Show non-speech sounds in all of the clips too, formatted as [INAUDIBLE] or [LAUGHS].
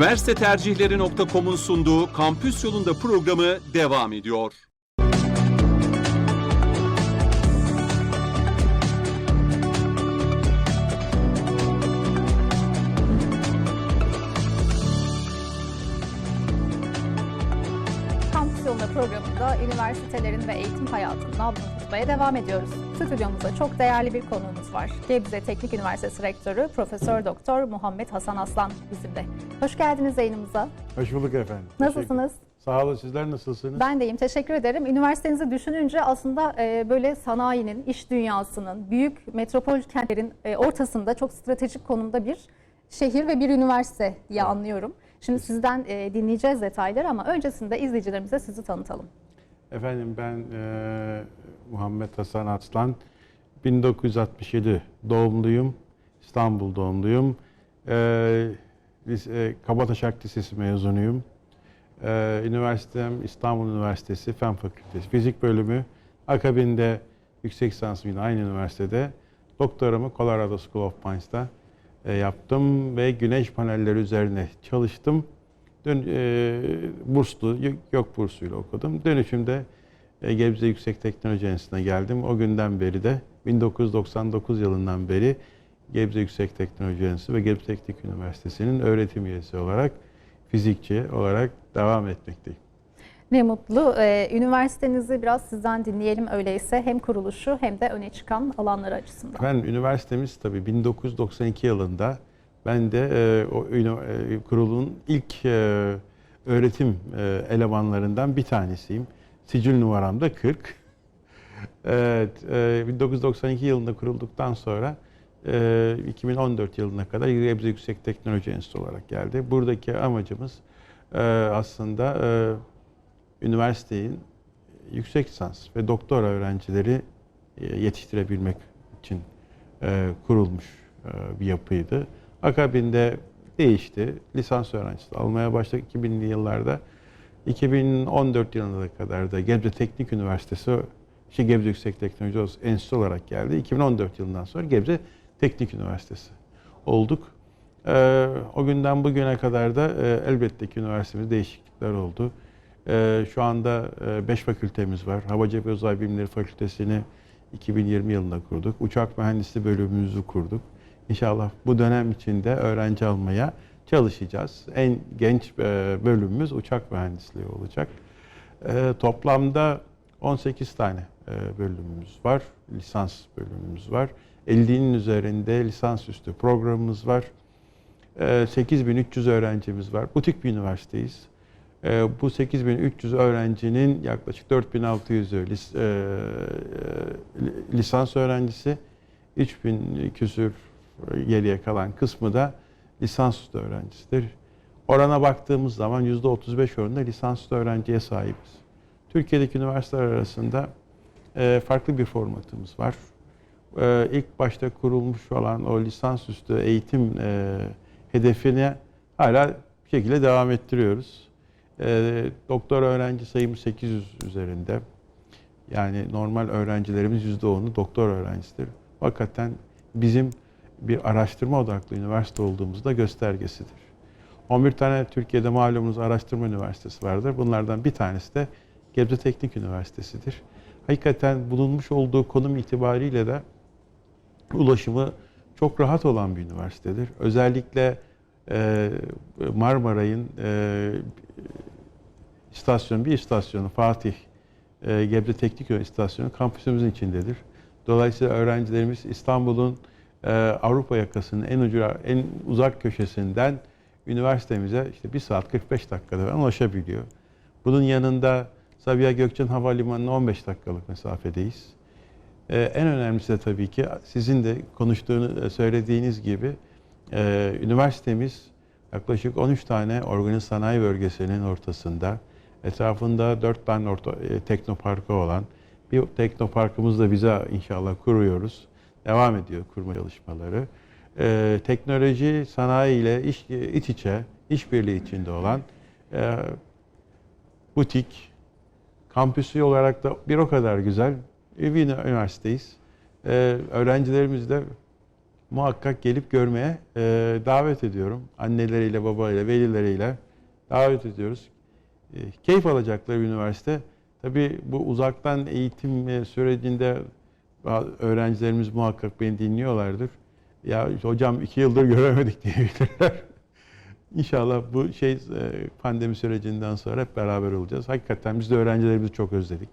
Üniversite sunduğu Kampüs Yolunda programı devam ediyor. Programında üniversitelerin ve eğitim hayatının nabzını tutmaya devam ediyoruz. Stüdyomuzda çok değerli bir konuğumuz var. Gebze Teknik Üniversitesi Rektörü Profesör Doktor Muhammed Hasan Aslan bizimle. Hoş geldiniz yayınımıza. Hoş bulduk efendim. Nasılsınız? Sağ olun sizler nasılsınız? Ben deyim. Teşekkür ederim. Üniversitenizi düşününce aslında e, böyle sanayinin, iş dünyasının, büyük metropol kentlerin e, ortasında çok stratejik konumda bir şehir ve bir üniversite diye anlıyorum. Şimdi sizden e, dinleyeceğiz detayları ama öncesinde izleyicilerimize sizi tanıtalım. Efendim ben e, Muhammed Hasan Aslan. 1967 doğumluyum. İstanbul doğumluyum. E, lis- e, Kabataş Ak Lisesi mezunuyum. E, üniversitem İstanbul Üniversitesi Fen Fakültesi Fizik Bölümü. Akabinde yüksek lisansımı yine aynı üniversitede. Doktoramı Colorado School of Mines'ta e, yaptım ve güneş panelleri üzerine çalıştım. Dön, e, burslu, yok bursuyla okudum. Dönüşümde e, Gebze Yüksek Teknoloji Enstitüsü'ne geldim. O günden beri de 1999 yılından beri Gebze Yüksek Teknoloji Enstitüsü ve Gebze Teknik Üniversitesi'nin öğretim üyesi olarak, fizikçi olarak devam etmekteyim. Ne mutlu. Ee, üniversitenizi biraz sizden dinleyelim öyleyse. Hem kuruluşu hem de öne çıkan alanları açısından. Ben üniversitemiz tabii 1992 yılında ben de e, o e, kurulun ilk e, öğretim e, elemanlarından bir tanesiyim. Sicil numaram da 40. [LAUGHS] Evet, e, 1992 yılında kurulduktan sonra e, 2014 yılına kadar Gebze Yüksek Teknoloji Enstitüsü olarak geldi. Buradaki amacımız e, aslında e, üniversitenin yüksek lisans ve doktora öğrencileri e, yetiştirebilmek için e, kurulmuş e, bir yapıydı. Akabinde değişti. Lisans öğrencisi almaya başladık 2000'li yıllarda. 2014 yılına kadar da Gebze Teknik Üniversitesi, işte Gebze Yüksek Teknoloji Enstitüsü olarak geldi. 2014 yılından sonra Gebze Teknik Üniversitesi olduk. E, o günden bugüne kadar da e, elbette ki üniversitemizde değişiklikler oldu. E, şu anda 5 fakültemiz var. Havacılık ve Uzay Bilimleri Fakültesini 2020 yılında kurduk. Uçak mühendisliği bölümümüzü kurduk. İnşallah bu dönem içinde öğrenci almaya çalışacağız. En genç e, bölümümüz uçak mühendisliği olacak. E, Toplamda 18 tane e, bölümümüz var. Lisans bölümümüz var. 50'nin üzerinde lisansüstü programımız var. E, 8300 öğrencimiz var. Butik bir üniversiteyiz. E, Bu 8300 öğrencinin yaklaşık 4600'ü lis- e, lisans öğrencisi, 3000 küsür geriye kalan kısmı da lisansüstü öğrencisidir. Orana baktığımız zaman %35 oranında lisansüstü öğrenciye sahibiz. Türkiye'deki üniversiteler arasında e, farklı bir formatımız var. E, İlk başta kurulmuş olan o lisansüstü eğitim e, hedefine hala bir şekilde devam ettiriyoruz. E, doktor öğrenci sayımız 800 üzerinde. Yani normal öğrencilerimiz %10'u doktor öğrencisidir. Hakikaten bizim bir araştırma odaklı üniversite olduğumuzda göstergesidir. 11 tane Türkiye'de malumunuz araştırma üniversitesi vardır. Bunlardan bir tanesi de Gebze Teknik Üniversitesi'dir. Hakikaten bulunmuş olduğu konum itibariyle de ulaşımı çok rahat olan bir üniversitedir. Özellikle Marmaray'ın e, istasyon bir istasyonu Fatih e, Gebze Teknik Üniversitesi istasyonu kampüsümüzün içindedir. Dolayısıyla öğrencilerimiz İstanbul'un e, Avrupa yakasının en ucu en uzak köşesinden üniversitemize işte 1 saat 45 dakikada falan ulaşabiliyor. Bunun yanında Sabiha Gökçen Havalimanı'na 15 dakikalık mesafedeyiz. Ee, en önemlisi de tabii ki sizin de konuştuğunu söylediğiniz gibi e, üniversitemiz yaklaşık 13 tane organize sanayi bölgesinin ortasında etrafında 4 tane orta, e, teknoparkı olan bir teknoparkımızı da bize inşallah kuruyoruz. Devam ediyor kurma çalışmaları. Ee, teknoloji, sanayi ile iş, iç içe, işbirliği içinde olan e, butik, kampüsü olarak da bir o kadar güzel bir üniversiteyiz. Ee, öğrencilerimiz de muhakkak gelip görmeye e, davet ediyorum. Anneleriyle, babalarıyla, velileriyle davet ediyoruz. E, keyif alacakları üniversite. Tabii bu uzaktan eğitim e, sürecinde öğrencilerimiz muhakkak beni dinliyorlardır. Ya hocam iki yıldır göremedik [LAUGHS] diyebilirler. İnşallah bu şey e, pandemi sürecinden sonra hep beraber olacağız. Hakikaten biz de öğrencilerimizi çok özledik.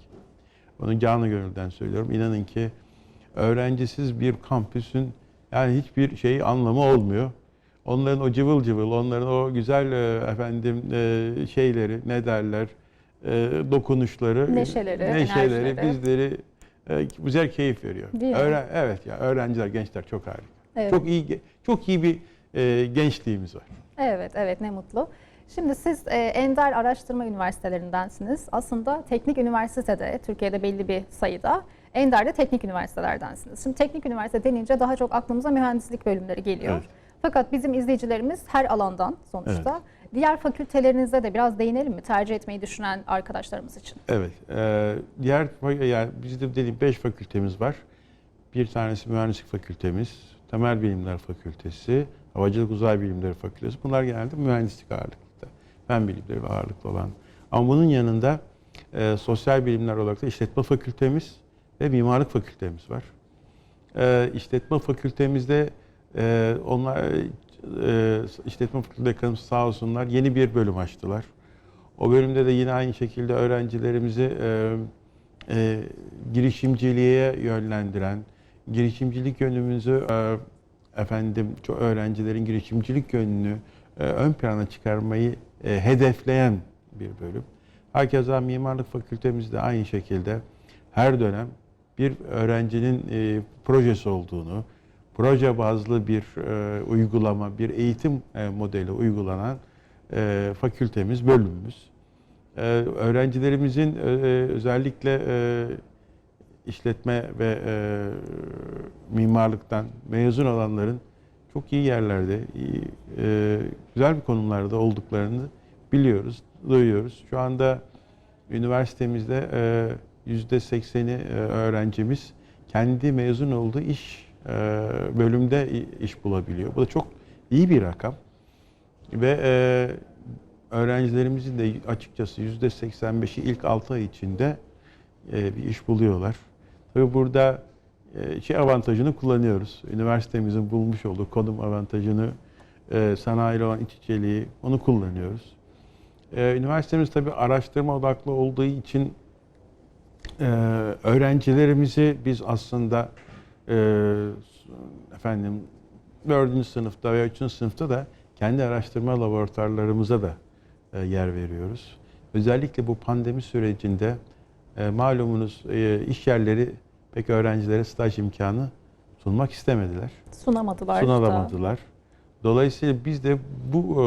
Onu canı gönülden söylüyorum. İnanın ki öğrencisiz bir kampüsün yani hiçbir şeyi anlamı olmuyor. Onların o cıvıl cıvıl, onların o güzel e, efendim e, şeyleri ne derler e, dokunuşları, Neşeleri, neşeleri enerjileri. bizleri güzel keyif veriyor. Öğren- evet ya öğrenciler, gençler çok harika. Evet. Çok iyi çok iyi bir gençliğimiz var. Evet, evet ne mutlu. Şimdi siz e, Ender Araştırma Üniversitelerindensiniz. Aslında teknik üniversitede, Türkiye'de belli bir sayıda, Ender'de teknik üniversitelerdensiniz. Şimdi teknik üniversite denince daha çok aklımıza mühendislik bölümleri geliyor. Evet. Fakat bizim izleyicilerimiz her alandan sonuçta. Diğer fakültelerinize de biraz değinelim mi? Tercih etmeyi düşünen arkadaşlarımız için. Evet. e, diğer yani bizde dediğim 5 fakültemiz var. Bir tanesi mühendislik fakültemiz, temel bilimler fakültesi, havacılık uzay bilimleri fakültesi. Bunlar genelde mühendislik ağırlıklı. Fen bilimleri ağırlıklı olan. Ama bunun yanında e, sosyal bilimler olarak da işletme fakültemiz ve mimarlık fakültemiz var. E, işletme fakültemizde e, onlar e, işletme fakültelerimiz sağ olsunlar yeni bir bölüm açtılar. O bölümde de yine aynı şekilde öğrencilerimizi e, e, girişimciliğe yönlendiren, girişimcilik yönümüzü e, efendim öğrencilerin girişimcilik yönünü e, ön plana çıkarmayı e, hedefleyen bir bölüm. Hakeza mimarlık fakültemizde aynı şekilde her dönem bir öğrencinin e, projesi olduğunu, proje bazlı bir e, uygulama, bir eğitim e, modeli uygulanan e, fakültemiz, bölümümüz. E, öğrencilerimizin e, özellikle e, işletme ve e, mimarlıktan mezun olanların çok iyi yerlerde, iyi, e, güzel bir konumlarda olduklarını biliyoruz, duyuyoruz. Şu anda üniversitemizde e, yüzde sekseni e, öğrencimiz kendi mezun olduğu iş e, bölümde iş bulabiliyor. Bu da çok iyi bir rakam. Ve e, öğrencilerimizin de açıkçası yüzde 85'i ilk 6 ay içinde bir iş buluyorlar. Tabii burada şey avantajını kullanıyoruz. Üniversitemizin bulmuş olduğu konum avantajını, sanayiyle olan iç içeliği onu kullanıyoruz. Üniversitemiz tabii araştırma odaklı olduğu için e, öğrencilerimizi biz aslında e, efendim 4. sınıfta veya 3. sınıfta da kendi araştırma laboratuvarlarımıza da e, yer veriyoruz. Özellikle bu pandemi sürecinde e, malumunuz e, iş yerleri pek öğrencilere staj imkanı sunmak istemediler. Sunamadılar. da. Dolayısıyla biz de bu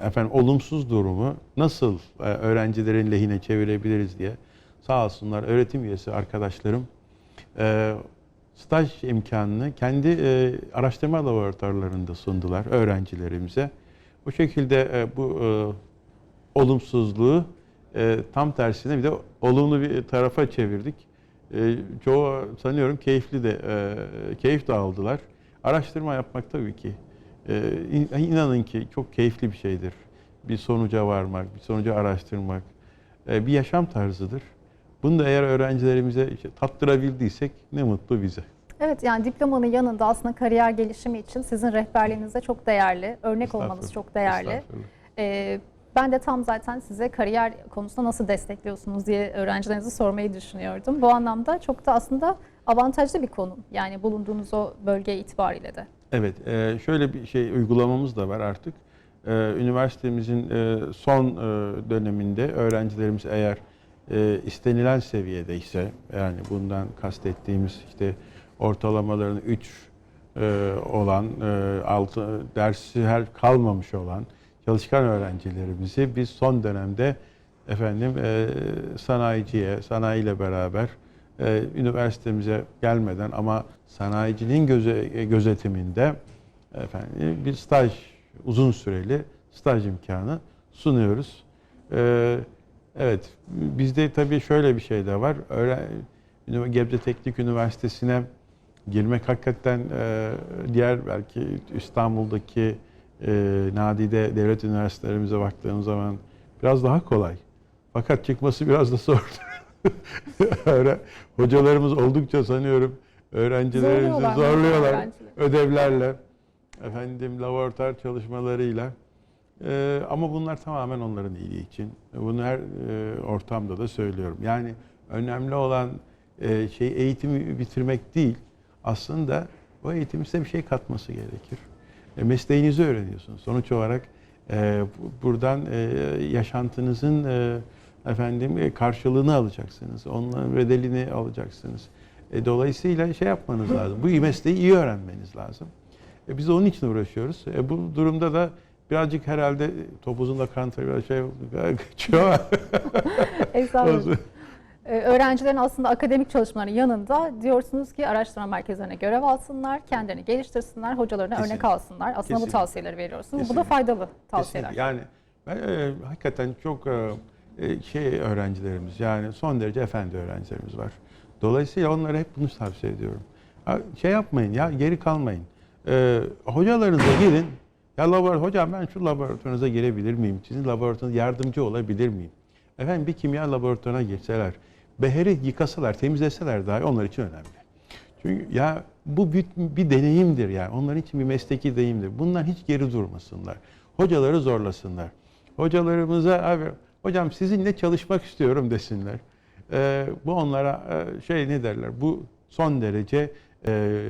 e, efendim olumsuz durumu nasıl e, öğrencilerin lehine çevirebiliriz diye sağ olsunlar öğretim üyesi arkadaşlarım e, staj imkanını kendi araştırma laboratuvarlarında sundular öğrencilerimize. Bu şekilde bu olumsuzluğu tam tersine bir de olumlu bir tarafa çevirdik. Çoğu sanıyorum keyifli de keyif de aldılar. Araştırma yapmak tabii ki e, in- inanın ki çok keyifli bir şeydir. Bir sonuca varmak, bir sonucu araştırmak e, bir yaşam tarzıdır. Bunu da eğer öğrencilerimize işte tattırabildiysek ne mutlu bize. Evet yani diplomanın yanında aslında kariyer gelişimi için sizin rehberliğiniz de çok değerli. Örnek olmanız çok değerli. Ee, ben de tam zaten size kariyer konusunda nasıl destekliyorsunuz diye öğrencilerinize sormayı düşünüyordum. Bu anlamda çok da aslında avantajlı bir konum. Yani bulunduğunuz o bölge itibariyle de. Evet, e, şöyle bir şey uygulamamız da var artık. E, Üniversitemizin e, son döneminde öğrencilerimiz eğer istenilen seviyede ise yani bundan kastettiğimiz işte ortalamaların 3 olan, e, altı dersi her kalmamış olan çalışkan öğrencilerimizi biz son dönemde efendim sanayiciye, sanayiyle beraber e, üniversitemize gelmeden ama sanayicinin göze, gözetiminde efendim bir staj, uzun süreli staj imkanı sunuyoruz. E, evet, bizde tabii şöyle bir şey de var. Öğren, Gebze Teknik Üniversitesi'ne girmek hakikaten e, diğer belki İstanbul'daki e, nadide devlet üniversitelerimize baktığımız zaman biraz daha kolay. Fakat çıkması biraz da zor. [LAUGHS] [LAUGHS] Hocalarımız oldukça sanıyorum öğrencilerimizi Zorluyorlar. zorluyorlar ödevlerle, efendim laboratuvar çalışmalarıyla. Ee, ama bunlar tamamen onların iyiliği için. Bunu her e, ortamda da söylüyorum. Yani önemli olan e, şey eğitimi bitirmek değil. Aslında o eğitimin size bir şey katması gerekir. E, mesleğinizi öğreniyorsunuz. Sonuç olarak e, bu- buradan e, yaşantınızın e, efendim e, karşılığını alacaksınız. Onların bedelini alacaksınız. E, dolayısıyla şey yapmanız lazım. Bu mesleği iyi öğrenmeniz lazım. E, biz onun için uğraşıyoruz. E, bu durumda da birazcık herhalde topuzun da kantarı biraz şey [LAUGHS] kaçıyor. [LAUGHS] Estağfurullah. Ee, Öğrencilerin aslında akademik çalışmaların yanında diyorsunuz ki araştırma merkezlerine görev alsınlar, kendilerini geliştirsinler, hocalarına örnek Kesinlikle. alsınlar. Aslında bu Kesinlikle. tavsiyeleri veriyorsunuz. Bu da Kesinlikle. faydalı tavsiyeler. Kesinlikle. Yani ben e, hakikaten çok e, e, şey öğrencilerimiz yani son derece efendi öğrencilerimiz var. Dolayısıyla onlara hep bunu tavsiye ediyorum. Şey yapmayın ya geri kalmayın. E, hocalarınıza gidin. Ya laboratuvar, hocam ben şu laboratuvarınıza girebilir miyim? Sizin laboratuvarınıza yardımcı olabilir miyim? Efendim bir kimya laboratuvarına girseler, beheri yıkasalar, temizleseler dahi onlar için önemli. Çünkü ya bu bir, bir deneyimdir yani. Onlar için bir mesleki deneyimdir. Bundan hiç geri durmasınlar. Hocaları zorlasınlar. Hocalarımıza abi hocam sizinle çalışmak istiyorum desinler. Ee, bu onlara e, şey ne derler? Bu son derece e,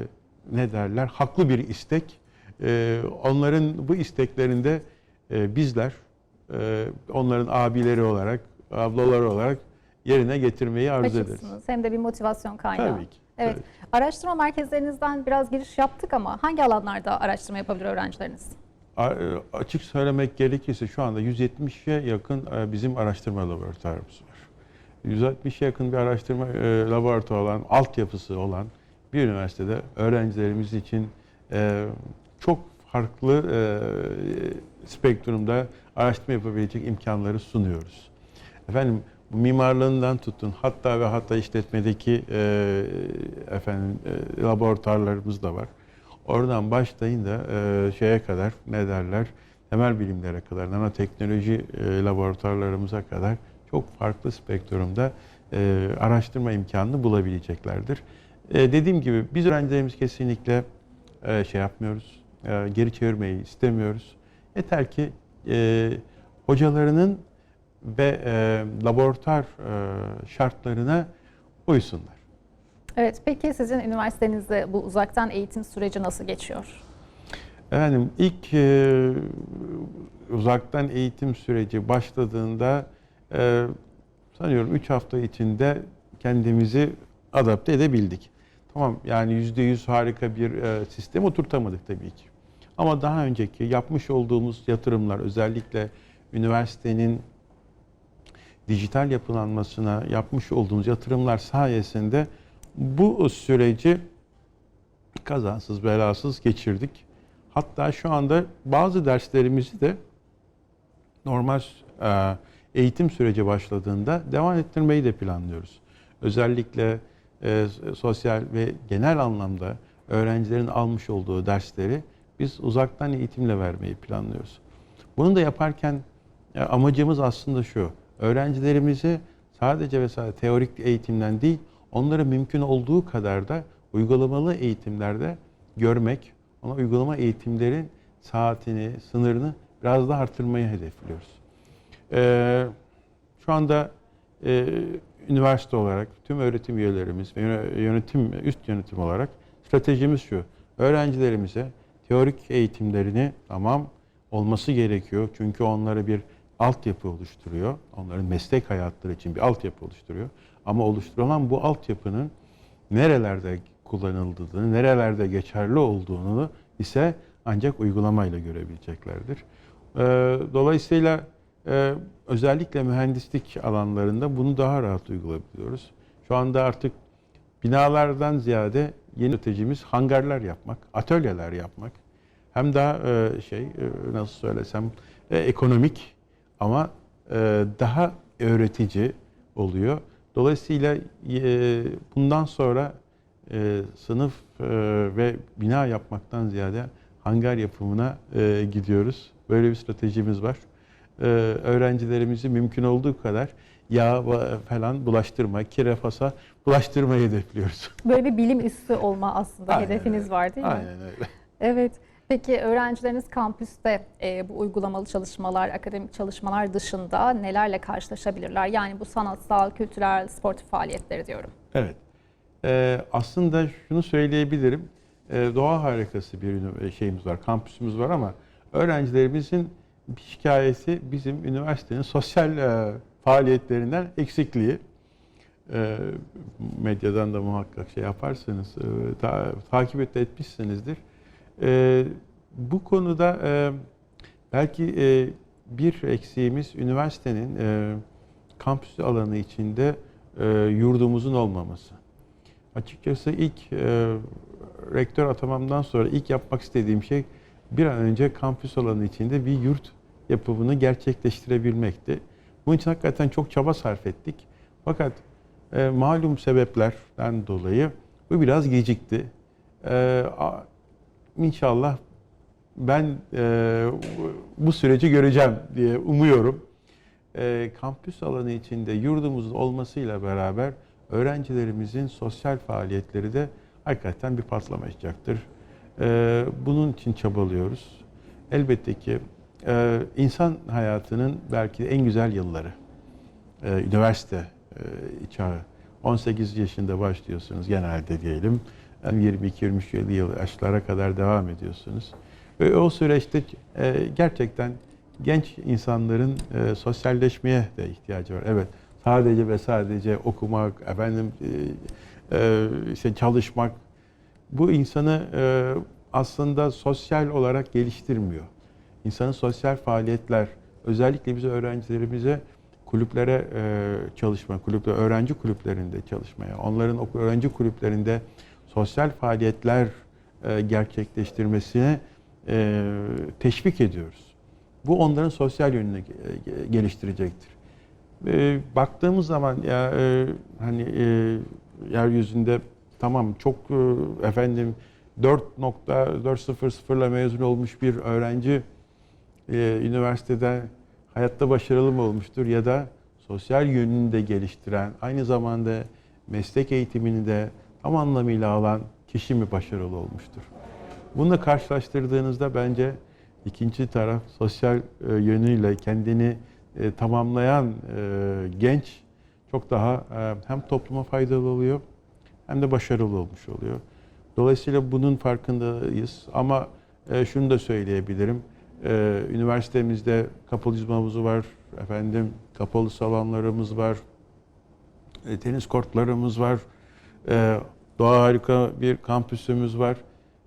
ne derler? Haklı bir istek. Ee, onların bu isteklerinde e, bizler e, onların abileri olarak, ablaları olarak yerine getirmeyi arzu ederiz. Hem de bir motivasyon kaynağı. Tabii ki. Evet. tabii. Araştırma merkezlerinizden biraz giriş yaptık ama hangi alanlarda araştırma yapabilir öğrencileriniz? E, Açık söylemek gerekirse şu anda 170'e yakın e, bizim araştırma laboratuvarımız var. 170'e yakın bir araştırma e, laboratuvarı olan, altyapısı olan bir üniversitede öğrencilerimiz için çok farklı spektrumda araştırma yapabilecek imkanları sunuyoruz. Efendim mimarlığından tutun hatta ve hatta işletmedeki efendim laboratuvarlarımız da var. Oradan başlayın da e, şeye kadar ne derler temel bilimlere kadar nanoteknoloji e, laboratuvarlarımıza kadar çok farklı spektrumda e, araştırma imkanını bulabileceklerdir. E, dediğim gibi biz öğrencilerimiz kesinlikle e, şey yapmıyoruz, e, geri çevirmeyi istemiyoruz. Yeter ki e, hocalarının ve e, laboratuvar e, şartlarına uysunlar. Evet. Peki sizin üniversitenizde bu uzaktan eğitim süreci nasıl geçiyor? Efendim ilk e, uzaktan eğitim süreci başladığında e, sanıyorum 3 hafta içinde kendimizi adapte edebildik. Tamam yani %100 harika bir e, sistem oturtamadık tabii ki. Ama daha önceki yapmış olduğumuz yatırımlar özellikle üniversitenin dijital yapılanmasına yapmış olduğumuz yatırımlar sayesinde bu süreci kazansız belasız geçirdik. Hatta şu anda bazı derslerimizi de normal e, eğitim süreci başladığında devam ettirmeyi de planlıyoruz. Özellikle e, sosyal ve genel anlamda öğrencilerin almış olduğu dersleri biz uzaktan eğitimle vermeyi planlıyoruz. Bunu da yaparken e, amacımız aslında şu. Öğrencilerimizi sadece ve sadece teorik eğitimden değil, onları mümkün olduğu kadar da uygulamalı eğitimlerde görmek, ona uygulama eğitimlerin saatini, sınırını biraz daha artırmayı hedefliyoruz. Ee, şu anda e, üniversite olarak tüm öğretim üyelerimiz ve yö- yönetim, üst yönetim olarak stratejimiz şu. Öğrencilerimize teorik eğitimlerini tamam olması gerekiyor. Çünkü onlara bir altyapı oluşturuyor. Onların meslek hayatları için bir altyapı oluşturuyor. Ama oluşturulan bu altyapının nerelerde kullanıldığını, nerelerde geçerli olduğunu ise ancak uygulamayla görebileceklerdir. Ee, Dolayısıyla e, özellikle mühendislik alanlarında bunu daha rahat uygulayabiliyoruz. Şu anda artık binalardan ziyade yeni stratejimiz hangarlar yapmak, atölyeler yapmak. Hem daha e, şey e, nasıl söylesem ekonomik ama daha öğretici oluyor. Dolayısıyla e, bundan sonra e, sınıf e, ve bina yapmaktan ziyade hangar yapımına e, gidiyoruz. Böyle bir stratejimiz var. E, öğrencilerimizi mümkün olduğu kadar yağ falan bulaştırma, kirefasa bulaştırmayı hedefliyoruz. Böyle bir bilim üssü olma aslında Aynen hedefiniz öyle. var değil mi? Aynen öyle. Evet. Peki öğrencileriniz kampüste e, bu uygulamalı çalışmalar, akademik çalışmalar dışında nelerle karşılaşabilirler? Yani bu sanatsal, kültürel, sportif faaliyetleri diyorum. Evet. Ee, aslında şunu söyleyebilirim. Ee, doğa harikası bir ünü- şeyimiz var, kampüsümüz var ama öğrencilerimizin şikayeti bizim üniversitenin sosyal e, faaliyetlerinden eksikliği. Ee, medyadan da muhakkak şey yaparsanız, e, ta- takip et, etmişsinizdir. Ee, bu konuda e, belki e, bir eksiğimiz üniversitenin e, kampüs alanı içinde e, yurdumuzun olmaması. Açıkçası ilk e, rektör atamamdan sonra ilk yapmak istediğim şey bir an önce kampüs alanı içinde bir yurt yapımını gerçekleştirebilmekti. Bunun için hakikaten çok çaba sarf ettik. Fakat e, malum sebeplerden dolayı bu biraz gecikti. E, inşallah ben e, bu süreci göreceğim diye umuyorum. E, kampüs alanı içinde yurdumuzun olmasıyla beraber öğrencilerimizin sosyal faaliyetleri de hakikaten bir patlamayacaktır. E, bunun için çabalıyoruz. Elbette ki e, insan hayatının belki de en güzel yılları. E, üniversite e, çağı. 18 yaşında başlıyorsunuz genelde diyelim. Yani 22-23 yıl yaşlara kadar devam ediyorsunuz. Ve o süreçte e, gerçekten genç insanların e, sosyalleşmeye de ihtiyacı var. Evet, sadece ve sadece okumak, efendim e, e, işte çalışmak bu insanı e, aslında sosyal olarak geliştirmiyor. İnsanın sosyal faaliyetler, özellikle bize öğrencilerimize kulüplere e, çalışma, kulüpte öğrenci kulüplerinde çalışmaya, onların öğrenci kulüplerinde sosyal faaliyetler e, gerçekleştirmesine e, teşvik ediyoruz. Bu onların sosyal yönünü ge- geliştirecektir. E, baktığımız zaman ya hani yeryüzünde tamam çok efendim 4.400 ile mezun olmuş bir öğrenci üniversitede hayatta başarılı mı olmuştur ya da sosyal yönünü de geliştiren, aynı zamanda meslek eğitimini de tam anlamıyla alan kişi mi başarılı olmuştur? Bununla karşılaştırdığınızda bence ikinci taraf sosyal e, yönüyle kendini e, tamamlayan e, genç çok daha hem topluma faydalı oluyor hem de başarılı olmuş oluyor. Dolayısıyla bunun farkındayız ama şunu da söyleyebilirim. Üniversitemizde kapılizm havuzu var, efendim kapalı salonlarımız var, tenis kortlarımız var, doğa harika bir kampüsümüz var.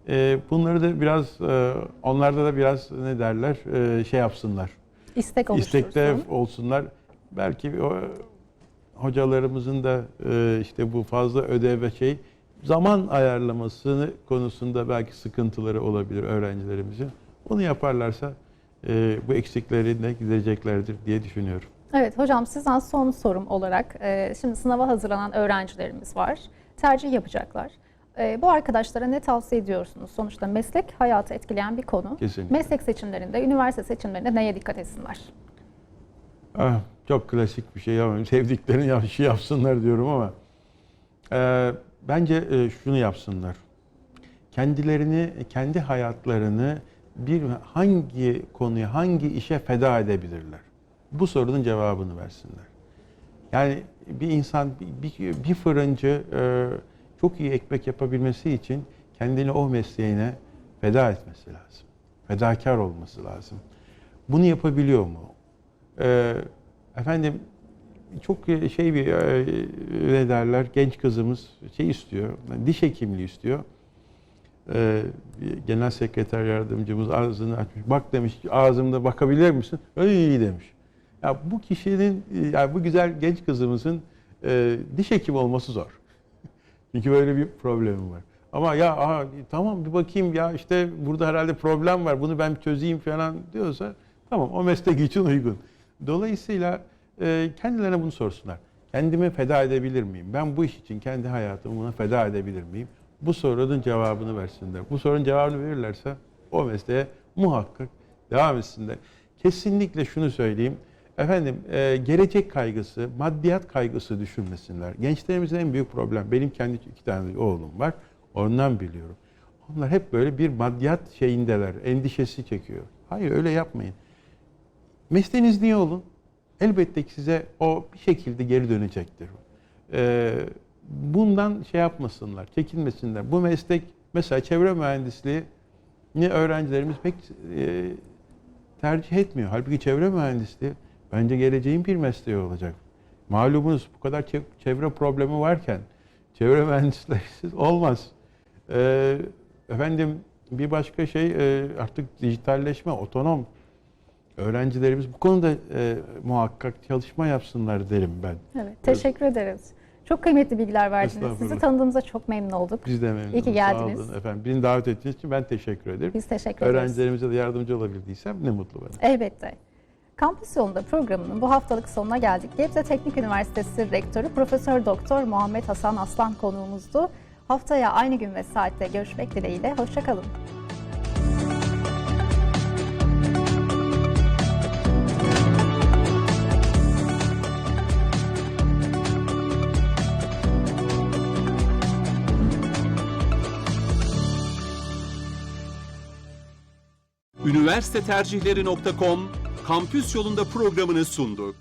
E, bunları da biraz, e, onlarda da biraz ne derler, e, şey yapsınlar, İstek istekte olsunlar. Belki o hocalarımızın da e, işte bu fazla ödev ve şey zaman ayarlamasını konusunda belki sıkıntıları olabilir öğrencilerimizin. Onu yaparlarsa e, bu eksiklerini de gideceklerdir diye düşünüyorum. Evet hocam sizden son sorum olarak e, şimdi sınava hazırlanan öğrencilerimiz var. Tercih yapacaklar. E, Bu arkadaşlara ne tavsiye ediyorsunuz? Sonuçta meslek hayatı etkileyen bir konu. Kesinlikle. Meslek seçimlerinde, üniversite seçimlerinde neye dikkat etsinler? Ah, çok klasik bir şey ama [LAUGHS] sevdiklerini yap, şey yapsınlar diyorum ama e, bence e, şunu yapsınlar. Kendilerini, kendi hayatlarını bir hangi konuya, hangi işe feda edebilirler? Bu sorunun cevabını versinler. Yani bir insan, bir, bir- fırıncı e, çok iyi ekmek yapabilmesi için kendini o mesleğine feda etmesi lazım. Fedakar olması lazım. Bunu yapabiliyor mu? Ee, efendim çok şey bir e, ne derler genç kızımız şey istiyor, diş hekimliği istiyor. Ee, genel sekreter yardımcımız ağzını açmış. Bak demiş ağzımda bakabilir misin? İyi demiş. Ya bu kişinin, yani bu güzel genç kızımızın e, diş hekimi olması zor. [LAUGHS] Çünkü böyle bir problemi var. Ama ya aha, tamam bir bakayım ya işte burada herhalde problem var bunu ben çözeyim falan diyorsa tamam o meslek için uygun. Dolayısıyla e, kendilerine bunu sorsunlar. kendimi feda edebilir miyim? Ben bu iş için kendi hayatımı buna feda edebilir miyim? Bu sorunun cevabını versinler. Bu sorunun cevabını verirlerse o mesleğe muhakkak devam etsinler. Kesinlikle şunu söyleyeyim. Efendim e, gelecek kaygısı, maddiyat kaygısı düşünmesinler. Gençlerimizin en büyük problem, benim kendi iki tane oğlum var, ondan biliyorum. Onlar hep böyle bir maddiyat şeyindeler, endişesi çekiyor. Hayır öyle yapmayın. Mesleğiniz niye olun? Elbette ki size o bir şekilde geri dönecektir. Ee, bundan şey yapmasınlar, çekinmesinler. Bu meslek mesela çevre mühendisliği öğrencilerimiz pek e, tercih etmiyor. Halbuki çevre mühendisliği bence geleceğin bir mesleği olacak. Malumunuz bu kadar çev- çevre problemi varken çevre [LAUGHS] mühendislerisiz olmaz. Ee, efendim bir başka şey e, artık dijitalleşme, otonom öğrencilerimiz bu konuda e, muhakkak çalışma yapsınlar derim ben. Evet, teşekkür ederiz. Çok kıymetli bilgiler verdiniz. Sizi tanıdığımıza çok memnun olduk. Biz de memnunuz. İyi ki geldiniz. Sağ olun efendim. Beni davet ettiğiniz için ben teşekkür ederim. Biz teşekkür ederiz. Öğrencilerimize de yardımcı olabildiysem ne mutlu bana. Elbette. Kampüs yolunda programının bu haftalık sonuna geldik. Gebze Teknik Üniversitesi Rektörü Profesör Doktor Muhammed Hasan Aslan konuğumuzdu. Haftaya aynı gün ve saatte görüşmek dileğiyle. Hoşçakalın. Üniversite tercihleri.com kampüs yolunda programını sundu.